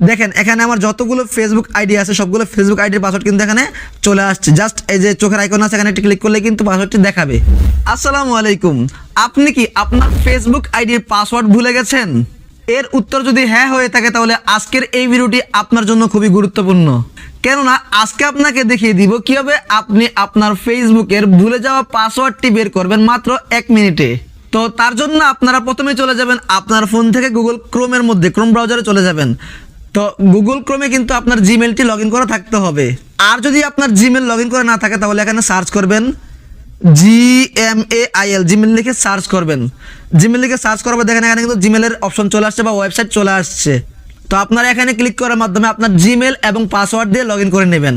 দেখেন, এখানে আমার যতগুলো ফেসবুক আইডি আছে, সবগুলো ফেসবুক আইডির পাসওয়ার্ড কিন্তু এখানে চলে আসছে। জাস্ট এই যে চোখের আইকন আছে, এখানে একটি ক্লিক করলে কিন্তু পাসওয়ার্ডটি দেখাবে। আসসালামু আলাইকুম। আপনি কি আপনার ফেসবুক আইডির পাসওয়ার্ড ভুলে গেছেন? এর উত্তর যদি হ্যাঁ হয়ে থাকে, তাহলে আজকের এই ভিডিওটি আপনার জন্য খুবই গুরুত্বপূর্ণ। কেননা, আজকে আপনাকে দেখিয়ে দিব কীভাবে আপনি আপনার ফেসবুকের ভুলে যাওয়া পাসওয়ার্ডটি বের করবেন মাত্র এক মিনিটে। তো তার জন্য আপনারা প্রথমে চলে যাবেন আপনার ফোন থেকে গুগল ক্রোমের মধ্যে ক্রোম ব্রাউজারে চলে যাবেন। তো গুগল ক্রোমে কিন্তু আপনার জিমেলটি লগ ইন করা থাকতে হবে। আর যদি আপনার জিমেল লগ ইন করা না থাকে, তাহলে এখানে সার্চ করবেন। G M A I L Gmail লিখে সার্চ করবেন। জিমেল লিখে সার্চ পর দেখেন এখানে কিন্তু জিমেলের অপশন চলে আসছে বা ওয়েবসাইট চলে আসছে। তো আপনারা এখানে ক্লিক করার মাধ্যমে আপনার জিমেল এবং পাসওয়ার্ড দিয়ে লগ করে নেবেন।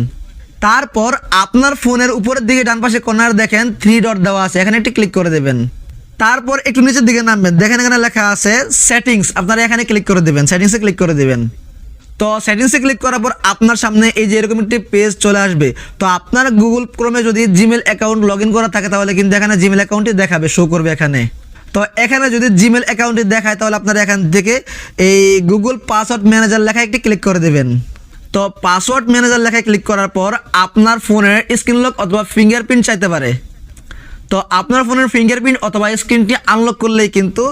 তারপর আপনার ফোনের উপরের দিকে ডান পাশে কর্নার দেখেন থ্রি ডট দেওয়া আছে। এখানে একটি ক্লিক করে দেবেন। তারপর একটু নিচের দিকে নামবেন। দেখেন এখানে লেখা আছে সেটিংস আপনারা এখানে ক্লিক করে দেবেন। সেটিংসে ক্লিক করে দেবেন। তো সেটিংসে ক্লিক করার পর আপনার সামনে এই যে এরকম একটি পেজ চলে আসবে। তো আপনার গুগল ক্রোমে যদি জিমেল অ্যাকাউন্ট লগ করা থাকে, তাহলে কিন্তু এখানে জিমেল অ্যাকাউন্টটি দেখাবে শো করবে এখানে। তো এখানে যদি জিমেল অ্যাকাউন্টটি দেখায়, তাহলে আপনারা এখান থেকে এই গুগল পাসওয়ার্ড ম্যানেজার লেখা একটি ক্লিক করে দেবেন। তো পাসওয়ার্ড ম্যানেজার লেখায় ক্লিক করার পর আপনার ফোনের স্ক্রিন লক অথবা ফিঙ্গারপ্রিন্ট চাইতে পারে। তো আপনার ফোনের ফিঙ্গারপ্রিন্ট অথবা স্ক্রিনটি আনলক করলেই কিন্তু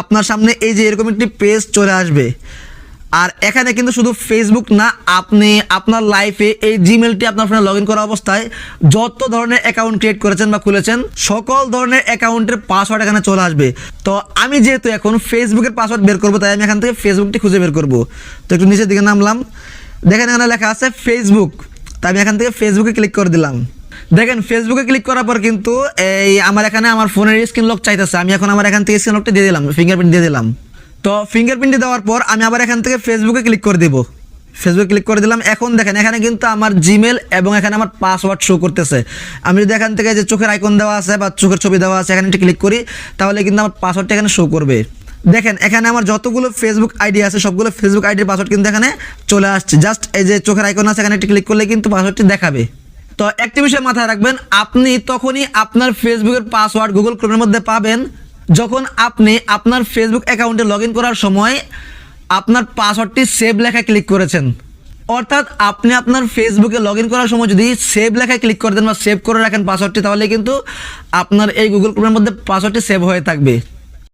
আপনার সামনে এই যে এরকম একটি পেজ চলে আসবে। আর এখানে কিন্তু শুধু ফেসবুক না, আপনি আপনার লাইফে এই জিমেলটি আপনার ফোনে লগ ইন করা অবস্থায় যত ধরনের অ্যাকাউন্ট ক্রিয়েট করেছেন বা খুলেছেন, সকল ধরনের অ্যাকাউন্টের পাসওয়ার্ড এখানে চলে আসবে। তো আমি যেহেতু এখন ফেসবুকের পাসওয়ার্ড বের করব, তাই আমি এখান থেকে ফেসবুকটি খুঁজে বের করব। তো একটু নিচের দিকে নামলাম। দেখেন এখানে লেখা আছে ফেসবুক তাই আমি এখান থেকে ফেসবুকে ক্লিক করে দিলাম। দেখেন ফেসবুকে ক্লিক করার পর কিন্তু এই আমার এখানে আমার ফোনের স্ক্রিন লক চাইতেছে। আমি এখন আমার এখান থেকে স্ক্রিন লকটা দিয়ে দিলাম ফিঙ্গারপ্রিন্ট দিয়ে দিলাম। তো ফিঙ্গারপ্রিন্ট দেওয়ার পর আমি আবার এখান থেকে ফেসবুকে ক্লিক করে দেব। ফেসবুকে ক্লিক করে দিলাম। এখন দেখেন, এখানে কিন্তু আমার জিমেল এবং এখানে আমার পাসওয়ার্ড শো করতেছে। আমি যদি এখান থেকে যে চোখের আইকন দেওয়া আছে বা চোখের ছবি দেওয়া আছে, এখানে একটু ক্লিক করি, তাহলে কিন্তু আমার পাসওয়ার্ডটা এখানে শো করবে। দেখেন, এখানে আমার যতগুলো ফেসবুক আইডি আছে, সবগুলো ফেসবুক আইডির পাসওয়ার্ড কিন্তু এখানে চলে আসছে। জাস্ট এই যে চোখের আইকন আছে, এখানে একটু ক্লিক করলে কিন্তু পাসওয়ার্ডটি দেখাবে। তো একটি বিষয় মাথায় রাখবেন, আপনি তখনই আপনার ফেসবুকের পাসওয়ার্ড গুগল ক্রোমের মধ্যে পাবেন। যখন আপনি আপনার ফেসবুক অ্যাকাউন্টে লগ করার সময় আপনার পাসওয়ার্ডটি সেভ লেখা ক্লিক করেছেন। অর্থাৎ আপনি আপনার ফেসবুকে লগ ইন করার সময় যদি সেভ লেখায় ক্লিক করে দেন বা সেভ করে রাখেন পাসওয়ার্ডটি তাহলে কিন্তু আপনার এই গুগল ক্রোমের মধ্যে পাসওয়ার্ডটি সেভ হয়ে থাকবে।